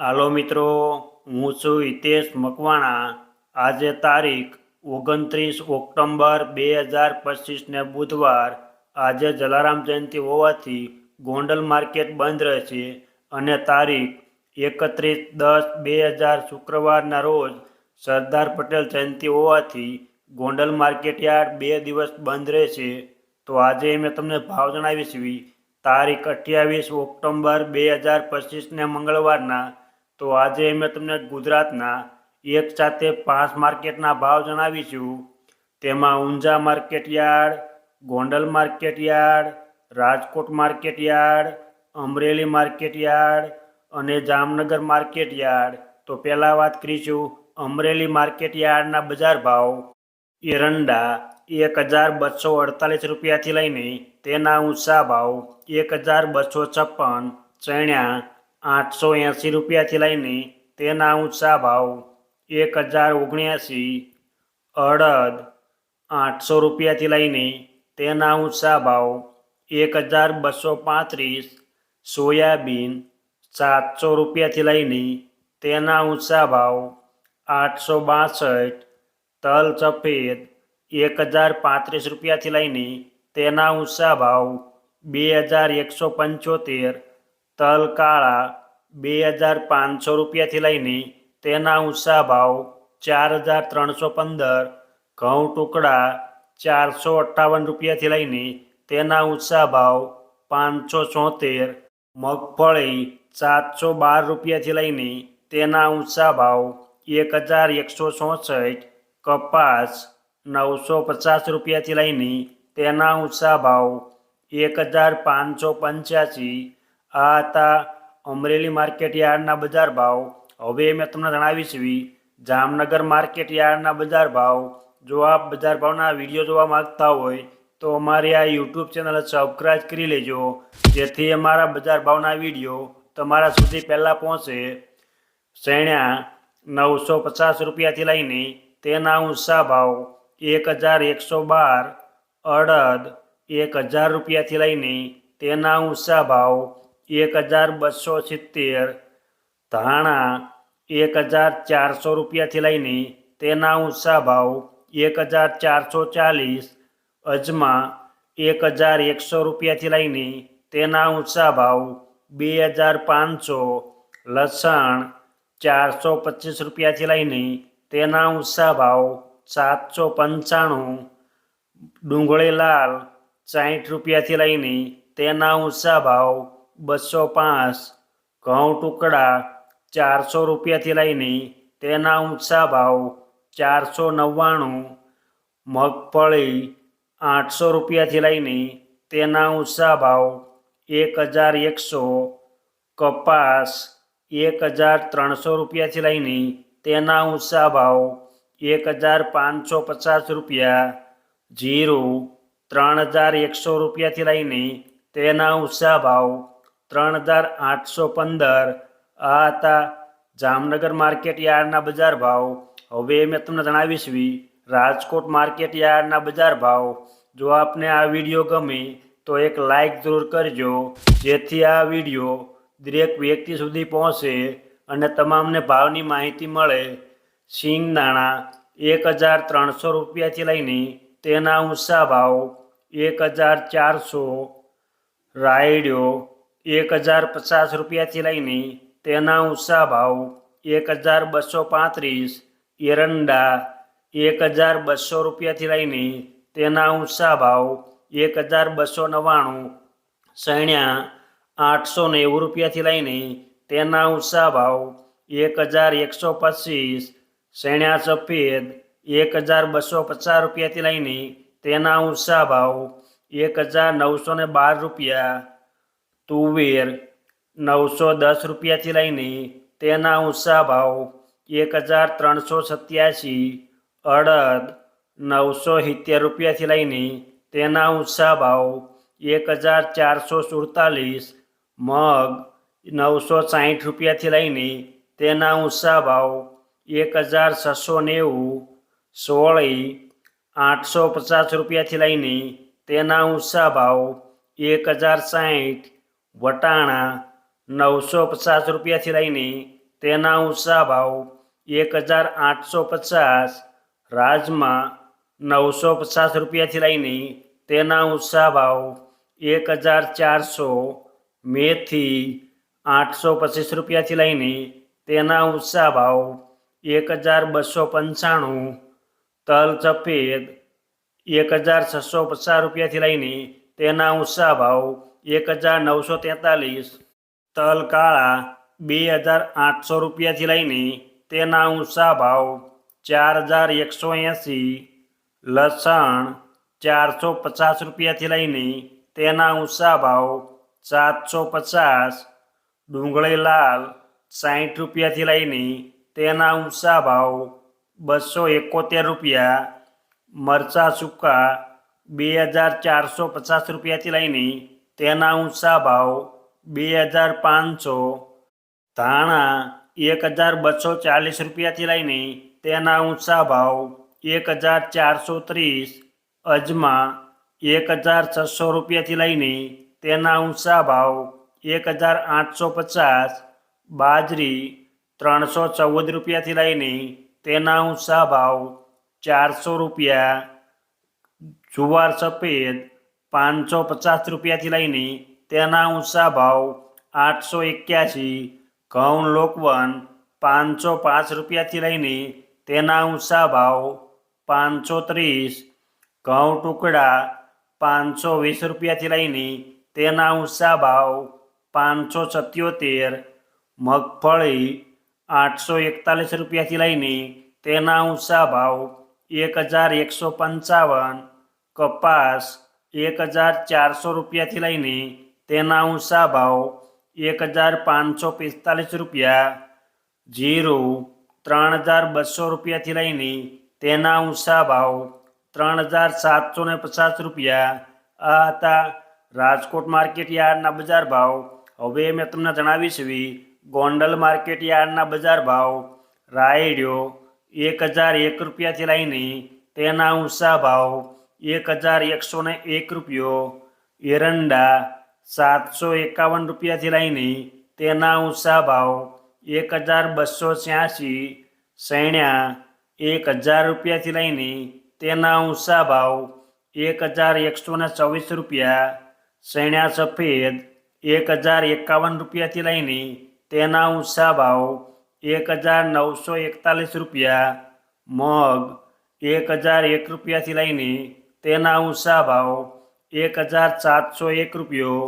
હાલો મિત્રો, હું છું હિતેશ મકવાણા. આજે તારીખ ઓગણત્રીસ ઓક્ટોબર બે હજાર પચીસને બુધવાર. આજે જલારામ જયંતિ હોવાથી ગોંડલ માર્કેટ બંધ રહેશે અને તારીખ એકત્રીસ દસ બે હજાર શુક્રવારના રોજ સરદાર પટેલ જયંતિ હોવાથી ગોંડલ માર્કેટ યાર્ડ બે દિવસ બંધ રહેશે. તો આજે મેં તમને ભાવ જણાવીશ તારીખ અઠ્યાવીસ ઓક્ટોબર બે હજાર પચીસને મંગળવારના તો આજે મેં તમને ગુજરાતના એક સાથે પાંચ માર્કેટના ભાવ જણાવીશું તેમાં Unjha market yard, Gondal market yard, Rajkot market yard, Amreli market yard અને જામનગર માર્કેટ યાર્ડ. તો પહેલાં વાત કરીશું અમરેલી માર્કેટ યાર્ડના બજાર ભાવ. એરંડા એક હજાર બસો અડતાલીસ રૂપિયાથી લઈને તેના ઊંચા ભાવ એક હજાર બસો છપ્પન, ચણ્યા આઠસો એંસી રૂપિયાથી લઈને તેના ઊંચા ભાવ એક હજાર ઓગણ્યાસી અડદ આઠસો રૂપિયાથી લઈને તેના ઊંચા ભાવ એક હજાર બસો પાંત્રીસ સોયાબીન સાતસો રૂપિયાથી લઈને તેના ઊંચા ભાવ આઠસો બાસઠ તલ સફેદ એક હજાર પાંત્રીસ રૂપિયાથી લઈને તેના ઊંચા ભાવ બે હજાર એકસો પંચોતેર તલ કાળા બે હજાર પાંચસો રૂપિયાથી લઈને તેના ઊંચા ભાવ ચાર હજાર ત્રણસો પંદર, ઘઉં ટુકડા ચારસો અઠ્ઠાવન રૂપિયાથી લઈને તેના ઊંચા ભાવ પાંચસો ચોતેર, મગફળી સાતસો બાર રૂપિયાથી લઈને તેના ઊંચા ભાવ એક હજાર એકસો ચોસઠ, કપાસ નવસો પચાસ રૂપિયાથી લઈને તેના ઊંચા ભાવ એક હજાર પાંચસો પંચ્યાસી આ હતા અમરેલી માર્કેટ યાર્ડના બજાર ભાવ. હવે મેં તમને જણાવીશ જામનગર માર્કેટ યાર્ડના બજાર ભાવ. જો આપ બજાર ભાવના વીડિયો જોવા માગતા હોય, તો અમારી આ યુટ્યુબ ચેનલ સબસ્ક્રાઈબ કરી લેજો, જેથી અમારા બજાર ભાવના વીડિયો તમારા સુધી પહેલાં પહોંચે. શેણ્યા નવસો પચાસ રૂપિયાથી લઈને તેના ઊંચા ભાવ એક હજાર એકસો બાર, અડદ એક હજાર રૂપિયાથી લઈને તેના ઊંચા ભાવ એક હજાર બસો સિત્તેર, ધાણા એક હજાર ચારસો રૂપિયાથી લઈને તેના ઊંચા ભાવ એક હજાર ચારસો ચાલીસ, અજમા એક હજાર એકસો રૂપિયાથી લઈને તેના ઊંચા ભાવ બે હજાર પાંચસો, લસણ ચારસો પચીસ રૂપિયાથી લઈને તેના ઊંચા ભાવ સાતસો પંચાણું, ડુંગળી લાલ સાઠ રૂપિયાથી લઈને તેના ઊંચા ભાવ બસો પાંચ ઘઉં ટુકડા ચારસો રૂપિયાથી લઈને તેના ઊંચા ભાવ ચારસો નવ્વાણું, મગફળી આઠસો રૂપિયાથી લઈને તેના ઊંચા ભાવ એક હજાર એકસો, કપાસ એક હજાર ત્રણસો રૂપિયાથી લઈને તેના ઊંચા ભાવ એક હજાર પાંચસો પચાસ રૂપિયા, જીરું ત્રણ હજાર એકસો રૂપિયાથી લઈને તેના ઊંચા ભાવ ત્રણ હજાર આઠસો પંદર. આ હતા જામનગર માર્કેટ યાર્ડના બજાર ભાવ. હવે મેં તમને જણાવીશ રાજકોટ માર્કેટ યાર્ડના બજાર ભાવ. જો આપને આ વીડિયો ગમે, તો એક લાઈક જરૂર કરજો, જેથી આ વીડિયો દરેક વ્યક્તિ સુધી પહોંચે અને તમામને ભાવની માહિતી મળે. શિંગદાણા એક હજાર ત્રણસો રૂપિયાથી લઈને તેના ઊંચા ભાવ એક હજાર ચારસો. રાયડ્યો એક હજાર પચાસ રૂપિયાથી લઈને તેના ઊંચા ભાવ એક હજાર બસો પાંત્રીસ, એરંડા એક હજાર બસો રૂપિયાથી લઈને તેના ઊંચા ભાવ એક હજાર બસો નવ્વાણું, સૈણ્યા આઠસો નેવું રૂપિયાથી લઈને તેના ઊંચા ભાવ એક હજાર એકસો પચીસ, સૈણ્યા સફેદ એક હજાર બસો પચાસ રૂપિયાથી લઈને તેના ઊંચા ભાવ એક હજાર નવસો ને બાર રૂપિયા તુવેર નવસો દસ રૂપિયાથી લઈને તેના ઊંચા ભાવ એક હજાર ત્રણસો સત્યાસી, અડદ નવસો સિત્તેર રૂપિયાથી લઈને તેના ઊંચા ભાવ એક હજાર ચારસો સુડતાલીસ, મગ નવસો સાઠ રૂપિયાથી લઈને તેના ઊંચા ભાવ એક હજાર છસો નેવું, સોળી આઠસો પચાસ રૂપિયાથી લઈને તેના ઊંચા ભાવ એક હજાર સાઠ વટાણા નવસો પચાસ રૂપિયાથી લઈને તેના ઊંચા ભાવ એક હજાર આઠસો પચાસ, રાજમા નવસો પચાસ રૂપિયાથી લઈને તેના ઊંચા ભાવ એક હજાર ચારસો, મેથી આઠસો પચીસ રૂપિયાથી લઈને તેના ઊંચા ભાવ એક હજાર બસો પંચાણું, તલ સફેદ એક હજાર છસો પચાસ રૂપિયાથી લઈને તેના ઊંચા ભાવ એક હજાર નવસો તેતાલીસ તલ કાળા બે હજાર આઠસો રૂપિયાથી લઈને તેના ઊંચા ભાવ ચાર હજાર એકસો એંસી લસણ ચારસો પચાસ રૂપિયાથી લઈને તેના ઊંચા ભાવ સાતસો પચાસ ડુંગળી લાલ સાઠ રૂપિયાથી લઈને તેના ઊંચા ભાવ બસો એકોતેર રૂપિયા મરચાં સૂકા બે હજાર ચારસો પચાસ રૂપિયાથી લઈને તેના ઊંચા ભાવ બે હજાર પાંચસો, ધાણા એક હજાર બસો ચાલીસ રૂપિયાથી લઈને તેના ઊંચા ભાવ એક હજાર ચારસો ત્રીસ, અજમા એક હજાર છસો રૂપિયાથી લઈને તેના ઊંચા ભાવ એક હજાર આઠસો પચાસ, બાજરી ત્રણસો ચૌદ રૂપિયાથી લઈને તેના ઊંચા ભાવ ચારસો રૂપિયા, જુવાર સફેદ પાંચસો પચાસ રૂપિયાથી લઈને તેના ઊંચા ભાવ આઠસો એક્યાસી, ઘઉં લોકવન પાંચસો પાંચ રૂપિયાથી લઈને તેના ઊંચા ભાવ પાંચસો ત્રીસ, ઘઉં ટુકડા પાંચસો વીસ રૂપિયાથી લઈને તેના ઊંચા ભાવ પાંચસો સત્યોતેર, મગફળી આઠસો એકતાલીસ રૂપિયાથી લઈને તેના ઊંચા ભાવ એક હજાર એકસો પંચાવન, કપાસ એક હજાર ચારસો રૂપિયાથી લઈને તેના ઊંચા ભાવ એક હજાર પાંચસો પિસ્તાલીસ રૂપિયા, જીરો ત્રણ હજાર બસો રૂપિયાથી લઈને તેના ઊંચા ભાવ ત્રણ હજાર સાતસો ને પચાસ રૂપિયા. આ હતા રાજકોટ માર્કેટ યાર્ડના બજાર ભાવ. હવે મેં તમને જણાવીશ ગોંડલ માર્કેટ યાર્ડના બજાર ભાવ. રાયડ્યો એક હજાર એક રૂપિયાથી લઈને તેના ઊંચા ભાવ એક હજાર એકસો ને એક રૂપિયો. એરંડા સાતસો એકાવન રૂપિયાથી લઈને તેના ઊંચા ભાવ એક હજાર બસો છ્યાસી. સૈણ્યા એક હજાર રૂપિયાથી લઈને તેના ઊંચા ભાવ એક હજાર એકસો ને ચોવીસ રૂપિયા. સૈણ્યા સફેદ એક હજાર એકાવન રૂપિયાથી લઈને તેના ઊંચા ભાવ એક હજાર નવસો એકતાલીસ રૂપિયા. મગ એક હજાર એક રૂપિયાથી લઈને તેના ઊંચા ભાવ એક હજાર સાતસો એક રૂપિયો,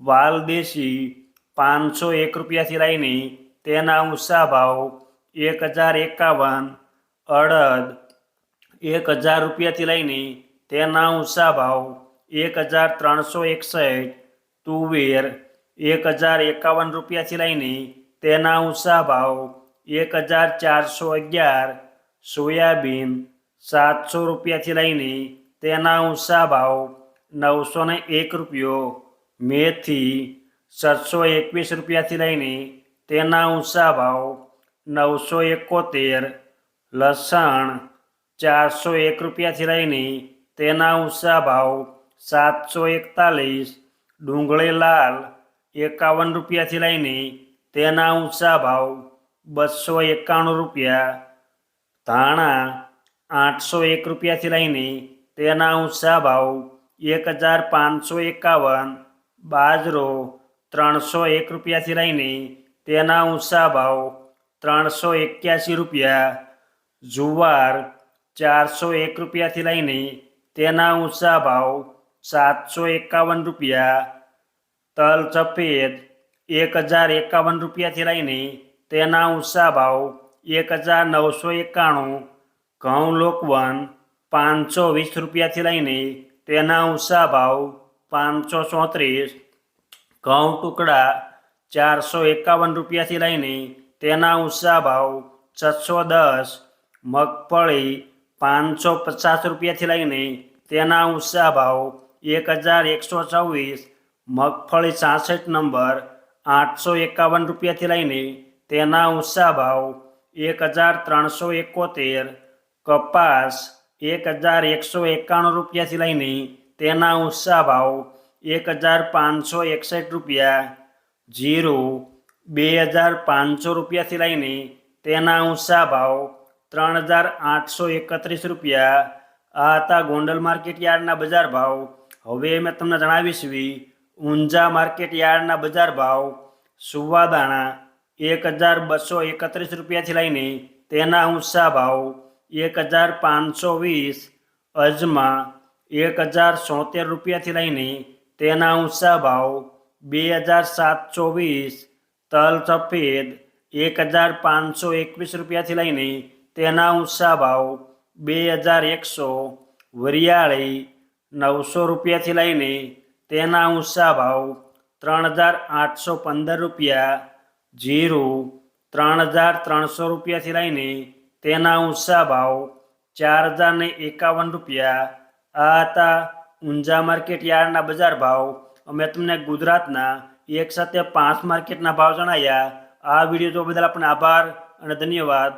વાલ દેશી પાંચસો એક રૂપિયાથી લઈને તેના ઊંચા ભાવ એક હજાર એકાવન, અડદ એક હજાર રૂપિયાથી લઈને તેના ઊંચા ભાવ એક હજાર ત્રણસો એકસઠ, તુવેર એક હજાર એકાવન રૂપિયાથી લઈને તેના ઊંચા ભાવ એક હજાર ચારસો અગિયાર, સોયાબીન સાતસો રૂપિયાથી લઈને તેના ઊંચા ભાવ નવસો ને એક રૂપિયો મેથી સાતસો એકવીસ રૂપિયાથી લઈને તેના ઊંચા ભાવ નવસો એકોતેર, લસણ ચારસો એક રૂપિયાથી લઈને તેના ઊંચા ભાવ સાતસો એકતાલીસ, ડુંગળી લાલ એકાવન રૂપિયાથી લઈને તેના ઊંચા ભાવ બસો એકાણું રૂપિયા, ધાણા આઠસો એક રૂપિયાથી લઈને તેના ઊંચા ભાવ એક હજાર પાંચસો એકાવન, બાજરો ત્રણસો એક રૂપિયાથી લઈને તેના ઊંચા ભાવ ત્રણસો એક્યાસી રૂપિયા, જુવાર ચારસો એક રૂપિયાથી લઈને તેના ઊંચા ભાવ સાતસો એકાવન રૂપિયા, તલ સફેદ એક હજાર એકાવન રૂપિયાથી લઈને તેના ઊંચા ભાવ એક હજાર નવસો એકાણું, ઘઉં લોકવન પાંચસો વીસ રૂપિયાથી લઈને તેના ઊંચા ભાવ પાંચસો ચોત્રીસ, ઘઉં ટુકડા ચારસો એકાવન રૂપિયાથી લઈને તેના ઊંચા ભાવ છસો દસ, મગફળી પાંચસો પચાસ રૂપિયાથી લઈને તેના ઊંચા ભાવ એક હજાર એકસો ચોવીસ, મગફળી છાસઠ નંબર આઠસો એકાવન રૂપિયાથી લઈને તેના ઊંચા ભાવ એક હજાર ત્રણસો એકોતેર, કપાસ એક હજાર એકસો એકાણું રૂપિયાથી લઈને તેના ઊંચા ભાવ એક હજાર પાંચસો એકસઠ રૂપિયા, જીરો બે હજાર પાંચસો રૂપિયાથી લઈને તેના ઊંચા ભાવ ત્રણ હજાર આઠસો એકત્રીસ રૂપિયા. આ હતા ગોંડલ માર્કેટ યાર્ડના બજાર ભાવ. હવે મેં તમને જણાવીશ ઊંઝા માર્કેટ યાર્ડના બજાર ભાવ સુવાદાણા એક હજાર બસો એકત્રીસ રૂપિયાથી લઈને તેના ઊંચા ભાવ એક હજાર પાંચસો વીસ અજમા એક હજાર સોતેર રૂપિયાથી લઈને તેના ઊંચા ભાવ બે હજાર સાતસો વીસ તલ સફેદ એક હજાર પાંચસો એકવીસ રૂપિયાથી લઈને તેના ઊંચા ભાવ બે હજાર એકસો, વરિયાળી નવસો રૂપિયાથી લઈને તેના ઊંચા ભાવ ત્રણ હજાર આઠસો પંદર રૂપિયા, જીરું ત્રણ હજાર ત્રણસો રૂપિયાથી લઈને તેના ઊંચા ભાવ ચાર હજાર ને એકાવન રૂપિયા. આ હતા ઊંઝા માર્કેટ યાર્ડના બજાર ભાવ. અમે તમને ગુજરાતના એક સાથે પાંચ માર્કેટના ભાવ જણાયા. આ વીડિયો જોવા બદલ આપણને આભાર અને ધન્યવાદ.